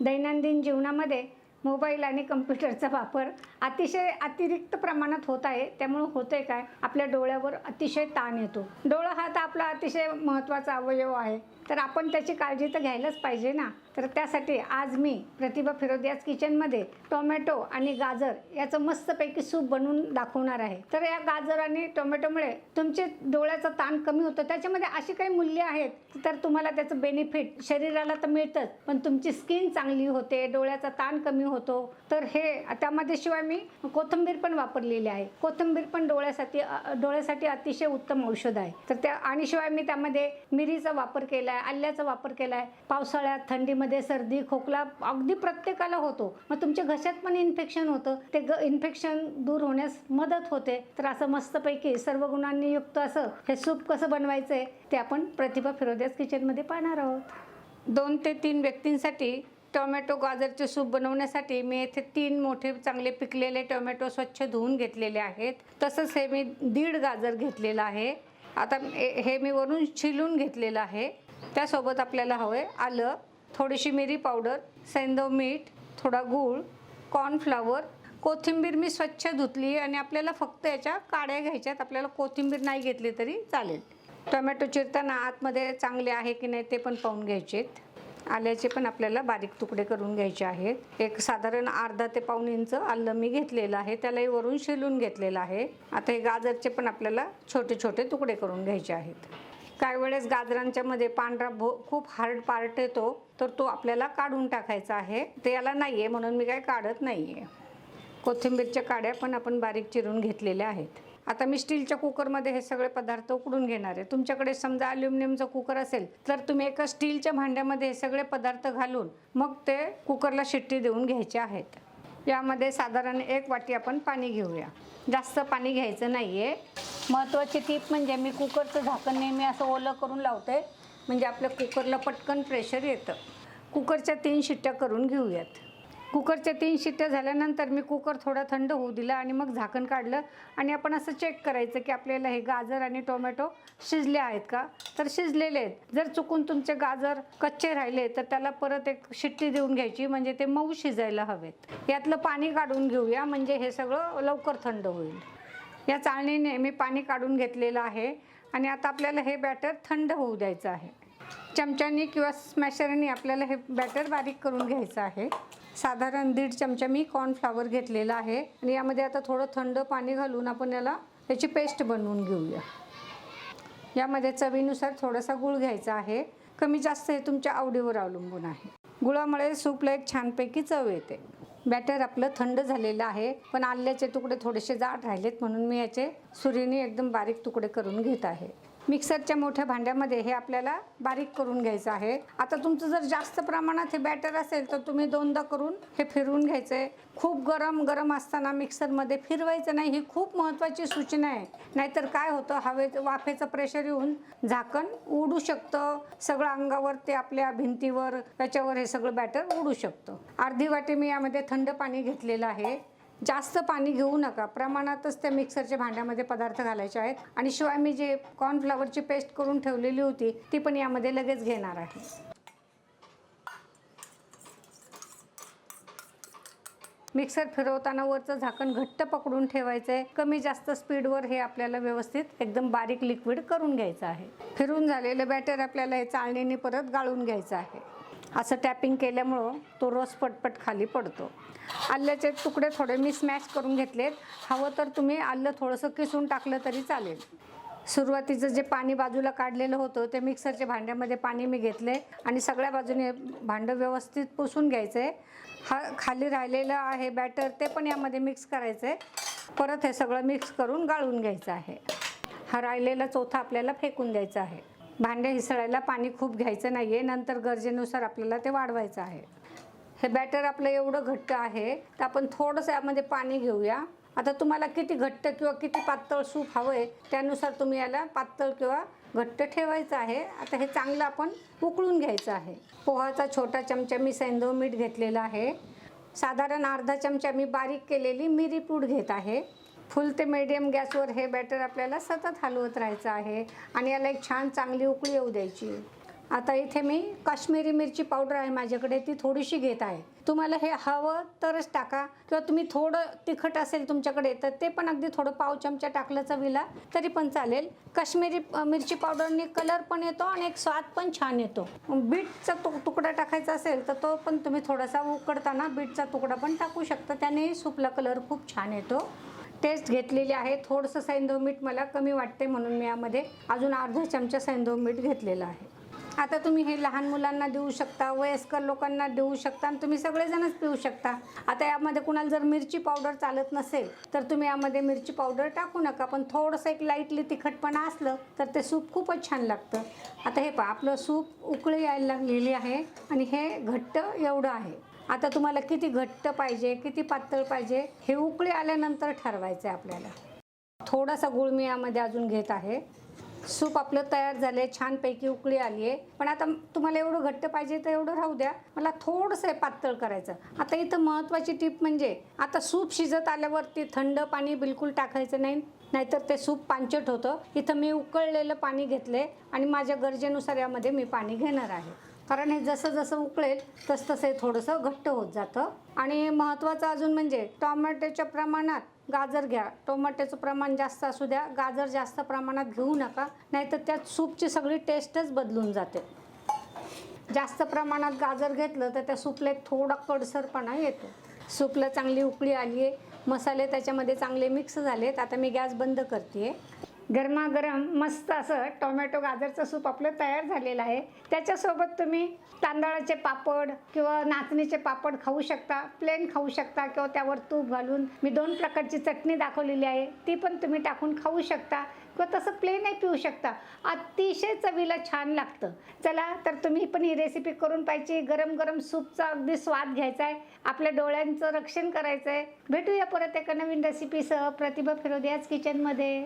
दैनंदिन जीवनामध्ये मोबाईल आणि कम्प्युटरचा वापर अतिशय अतिरिक्त प्रमाणात होत आहे. त्यामुळं होतंय काय? आपल्या डोळ्यावर अतिशय ताण येतो. डोळा हा तर आपला अतिशय महत्त्वाचा अवयव आहे. तर आपण त्याची काळजी तर घ्यायलाच पाहिजे ना? तर त्यासाठी आज मी प्रतिभा फिरोदियाज किचनमध्ये टोमॅटो आणि गाजर याचं मस्तपैकी सूप बनवून दाखवणार आहे. तर या गाजर आणि टोमॅटोमुळे तुमचे डोळ्याचा ताण कमी होतो. त्याच्यामध्ये अशी काही मूल्य आहेत तर तुम्हाला त्याचं बेनिफिट शरीराला तर मिळतंच पण तुमची स्किन चांगली होते डोळ्याचा ताण कमी होतो. तर हे त्यामध्ये शिवाय मी कोथिंबीर पण वापरलेली आहे. कोथिंबीर पण डोळ्यासाठी डोळ्यासाठी अतिशय उत्तम औषध आहे. तर त्या आणि शिवाय मी त्यामध्ये मिरीचा वापर केला आहे आल्याचा वापर केला आहे पावसाळ्यात थंडी थंडीमध्ये सर्दी खोकला अगदी प्रत्येकाला होतो. मग तुमच्या घशात पण इन्फेक्शन होतं. ते ग इन्फेक्शन दूर होण्यास मदत होते. तर असं मस्तपैकी सर्व गुणांनी युक्त असं हे सूप कसं बनवायचं आहे ते आपण प्रतिभा फिरोद्यास किचनमध्ये पाहणार आहोत. दोन ते तीन व्यक्तींसाठी टोमॅटो गाजरचे सूप बनवण्यासाठी मी येथे तीन मोठे चांगले पिकलेले टोमॅटो स्वच्छ धुवून घेतलेले आहेत. तसंच हे मी दीड गाजर घेतलेलं आहे. आता हे हे मी वरून छिलून घेतलेलं आहे. त्यासोबत आपल्याला हवं आहे आलं थोडीशी मिरी पावडर सेंदव मीठ थोडा गूळ कॉर्नफ्लावर कोथिंबीर मी स्वच्छ धुतली आणि आपल्याला फक्त याच्या काड्या घ्यायच्यात आपल्याला कोथिंबीर नाही घेतली तरी चालेल. टोमॅटो चिरताना आतमध्ये चांगले आहे की नाही ते पण पाहून घ्यायचेत. आल्याचे पण आपल्याला बारीक तुकडे करून घ्यायचे आहेत. एक साधारण अर्धा ते पाऊन इंच आलं मी घेतलेलं आहे त्यालाही वरून शिलून घेतलेलं आहे. आता हे गाजरचे पण आपल्याला छोटे छोटे तुकडे करून घ्यायचे आहेत. काही वेळेस गाजरांच्या मध्ये पांढरा भो खूप हार्ड पार्ट येतो तर तो आपल्याला काढून टाकायचा आहे. ते याला नाही आहे म्हणून मी काय काढत नाही आहे कोथिंबीरच्या काड्या पण आपण बारीक चिरून घेतलेल्या आहेत. आता मी स्टीलच्या कुकरमध्ये हे सगळे पदार्थ उकडून घेणार आहे. तुमच्याकडे समजा अल्युमिनियमचा कुकर असेल तर तुम्ही एका स्टीलच्या भांड्यामध्ये हे सगळे पदार्थ घालून मग ते कुकरला शिट्टी देऊन घ्यायचे आहेत. यामध्ये साधारण एक वाटी आपण पाणी घेऊया. जास्त पाणी घ्यायचं नाही आहे महत्त्वाची टीप म्हणजे मी कुकरचं झाकण नेहमी असं ओलं करून लावते. म्हणजे आपल्या कुकरला पटकन प्रेशर येतं. कुकरच्या तीन शिट्ट्या करून घेऊयात. कुकरच्या तीन शिट्ट्या झाल्यानंतर मी कुकर थोडा थंड होऊ दिला आणि मग झाकण काढलं. आणि आपण असं चेक करायचं की आपल्याला हे गाजर आणि टोमॅटो शिजले आहेत का? तर शिजलेले आहेत. जर चुकून तुमचे गाजर कच्चे राहिले तर त्याला परत एक शिट्टी देऊन घ्यायची म्हणजे ते मऊ शिजायला हवेत. यातलं पाणी काढून घेऊया म्हणजे हे सगळं लवकर थंड होईल. या चाळणीने मी पाणी काढून घेतलेलं आहे आणि आता आपल्याला हे बॅटर थंड होऊ द्यायचं आहे. चमच्यानी किंवा स्मॅशरने आपल्याला हे बॅटर बारीक करून घ्यायचं आहे. साधारण दीड चमचा मी कॉर्नफ्लावर घेतलेला आहे. आणि यामध्ये आता थोडं थंड पाणी घालून आपण याला याची पेस्ट बनवून घेऊया. यामध्ये चवीनुसार थोडासा गूळ घ्यायचा आहे. कमी जास्त हे तुमच्या आवडीवर अवलंबून आहे. गुळामुळे सूपला एक छानपैकी चव येते. बॅटर आपलं थंड झालेलं आहे. पण आल्याचे तुकडे थोडेसे जाड राहिलेत म्हणून मी याचे सुरीने एकदम बारीक तुकडे करून घेत आहे. मिक्सरच्या मोठ्या भांड्यामध्ये हे आपल्याला बारीक करून घ्यायचं आहे. आता तुमचं जर जास्त प्रमाणात हे बॅटर असेल तर तुम्ही दोनदा करून हे फिरवून घ्यायचं आहे खूप गरम गरम असताना मिक्सरमध्ये फिरवायचं नाही ही खूप महत्त्वाची सूचना आहे. नाहीतर काय होतं हवेचं वाफेचं प्रेशर येऊन झाकण उडू शकतं. सगळं अंगावर ते आपल्या भिंतीवर त्याच्यावर हे सगळं बॅटर उडू शकतं. अर्धी वाटी मी यामध्ये थंड पाणी घेतलेलं आहे. जास्त पाणी घेऊ नका. प्रमाणातच त्या मिक्सरच्या भांड्यामध्ये पदार्थ घालायचे आहेत. आणि शिवाय मी जे कॉर्नफ्लॉवरची पेस्ट करून ठेवलेली होती ती पण यामध्ये लगेच घेणार आहे. मिक्सर फिरवताना वरचं झाकण घट्ट पकडून ठेवायचं आहे कमी जास्त स्पीडवर हे आपल्याला व्यवस्थित एकदम बारीक लिक्विड करून घ्यायचं आहे. फिरून झालेलं बॅटर आपल्याला हे चाळणीने परत गाळून घ्यायचं आहे. असं टॅपिंग केल्यामुळं तो रस पटपट खाली पडतो. आल्याचे तुकडे थोडे मी स्मॅश करून घेतलेत. हवं तर तुम्ही आलं थोडंसं किसून टाकलं तरी चालेल. सुरुवातीचं जे पाणी बाजूला काढलेलं होतं ते मिक्सरच्या भांड्यामध्ये पाणी मी घेतले आणि सगळ्या बाजूने भांडं व्यवस्थित पुसून घ्यायचं. आहे हा खाली राहिलेलं आहे बॅटर ते पण यामध्ये मिक्स करायचं. आहे परत हे सगळं मिक्स करून गाळून घ्यायचं आहे. हा राहिलेला चौथा आपल्याला फेकून द्यायचा आहे. भांडे हिसळायला पाणी खूप घ्यायचं नाही आहे नंतर गरजेनुसार आपल्याला ते वाढवायचं आहे. हे बॅटर आपलं एवढं घट्ट आहे तर आपण थोडंसं यामध्ये पाणी घेऊया. आता तुम्हाला किती घट्ट किंवा किती पातळ सूप हवं आहे त्यानुसार तुम्ही याला पातळ किंवा घट्ट ठेवायचं आहे. आता हे चांगलं आपण उकळून घ्यायचं आहे. पोहाचा छोटा चमचा मी सैंदव मीठ घेतलेला आहे. साधारण अर्धा चमचा मी बारीक केलेली मिरी पूड घेत आहे. फुल ते मिडियम गॅसवर हे बॅटर आपल्याला सतत हलवत राहायचं आहे आणि याला एक छान चांगली उकळी येऊ द्यायची. आता इथे मी काश्मीरी मिरची पावडर आहे माझ्याकडे ती थोडीशी घेत आहे. तुम्हाला हे हवं तरच टाका. किंवा तुम्ही थोडं तिखट असेल तुमच्याकडे तर ते पण अगदी थोडं पाव चमचा टाकलं चवीला तरी पण चालेल. काश्मीरी मिरची पावडरने कलर पण येतो आणि एक स्वाद पण छान येतो. बीटचा तु तुकडा टाकायचा असेल तर तो पण तुम्ही थोडासा उकडताना बीटचा तुकडा पण टाकू शकता. त्याने सूपला कलर खूप छान येतो. टेस्ट घेतलेली आहे. थोडंसं सैंधव मीठ मला कमी वाटते म्हणून मी यामध्ये अजून अर्धा चमचा सैंधव मीठ घेतलेलं आहे. आता तुम्ही हे लहान मुलांना देऊ शकता वयस्कर लोकांना देऊ शकता आणि तुम्ही सगळेजणच पिऊ शकता. आता यामध्ये कुणाला जर मिरची पावडर चालत नसेल तर तुम्ही यामध्ये मिरची पावडर टाकू नका. पण थोडंसं एक लाईटली तिखटपणा असलं तर ते सूप खूपच छान लागतं. आता हे पहा आपलं सूप उकळी यायला लागलेली आहे आणि हे घट्ट एवढं आहे. आता तुम्हाला किती घट्ट पाहिजे किती पातळ पाहिजे हे उकळी आल्यानंतर ठरवायचं आहे आपल्याला. थोडासा गुळ मी यामध्ये अजून घेत आहे. सूप आपलं तयार झाले छानपैकी उकळी आली आहे पण आता तुम्हाला एवढं घट्ट पाहिजे तर एवढं राहू द्या. मला थोडंसं पातळ करायचं. आता इथं महत्त्वाची टीप म्हणजे आता सूप शिजत आल्यावरती थंड पाणी बिलकुल टाकायचं नाही. नाहीतर ते सूप पांचट होतं. इथं मी उकळलेलं पाणी घेतले आणि माझ्या गरजेनुसार यामध्ये मी पाणी घेणार आहे. कारण हे जसं जसं उकळेल तस तसं हे थोडंसं घट्ट होत जातं. आणि महत्त्वाचं अजून म्हणजे टोमॅटोच्या प्रमाणात गाजर घ्या. टोमॅटोचं प्रमाण जास्त असू द्या. गाजर जास्त प्रमाणात घेऊ नका. नाहीतर त्यात सूपची सगळी टेस्टच बदलून जाते. जास्त प्रमाणात गाजर घेतलं तर त्या सूपला एक थोडा कडसरपणा येतो. सूपला चांगली उकळी आली आहे मसाले त्याच्यामध्ये चांगले मिक्स झालेत. आता मी गॅस बंद करते गरमागरम मस्त असं टोमॅटो गाजरचं सूप आपलं तयार झालेलं आहे. त्याच्यासोबत तुम्ही तांदळाचे पापड किंवा नाचणीचे पापड खाऊ शकता प्लेन खाऊ शकता किंवा त्यावर तूप घालून मी दोन प्रकारची चटणी दाखवलेली आहे. ती पण तुम्ही टाकून खाऊ शकता किंवा तसं प्लेनही पिऊ शकता. अतिशय चवीला छान लागतं. चला तर तुम्ही पण ही रेसिपी करून पाहिजे गरम गरम सूपचा अगदी स्वाद घ्यायचा आहे. आपल्या डोळ्यांचं रक्षण करायचं आहे. भेटूया परत एका नवीन रेसिपीसह प्रतिभा फिरोदियाच किचनमध्ये